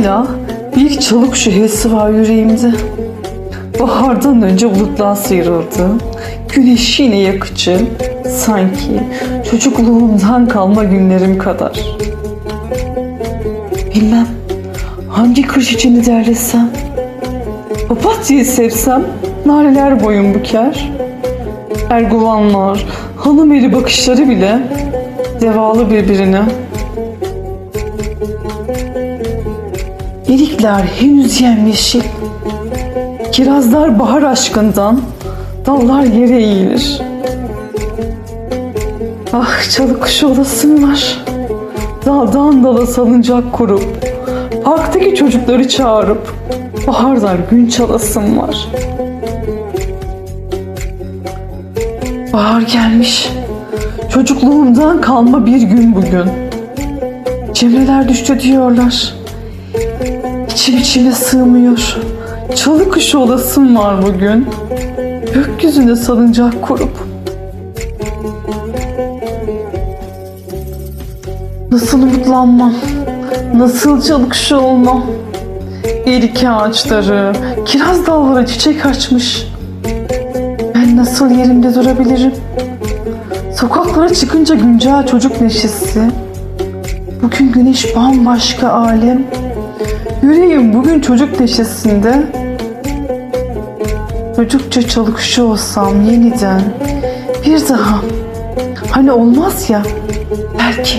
Hala bir çalık şüphesi var yüreğimde. Bahardan önce bulutlar sıyrıldı. Güneş yine yakıcı. Sanki çocukluğumdan kalma günlerim kadar. Bilmem hangi kış içini derlesem. Papatyayı sevsem nareler boyun büker. Erguvanlar, hanım eli bakışları bile devalı birbirine. Erikler henüz yemyeşil. Kirazlar bahar aşkından, dallar yere eğilir. Ah çalı kuşu olasım var. Daldan dala salıncak kurup, parktaki çocukları çağırıp, bahardan gün çalasım var. Bahar gelmiş. Çocukluğumdan kalma bir gün bugün. Cemreler düştü diyorlar. İçim içime sığmıyor. Çalı kuşu olasım var bugün. Gökyüzüne salıncak kurup. Nasıl umutlanmam? Nasıl çalı kuşu olmam? Erik ağaçları, kiraz dalları çiçek açmış. Ben nasıl yerimde durabilirim? Sokaklara çıkınca güncel çocuk neşesi. Bugün güneş bambaşka alem. Yüreğim bugün çocuk neşesinde. Çocukça çalıkışı olsam yeniden bir daha. Hani olmaz ya belki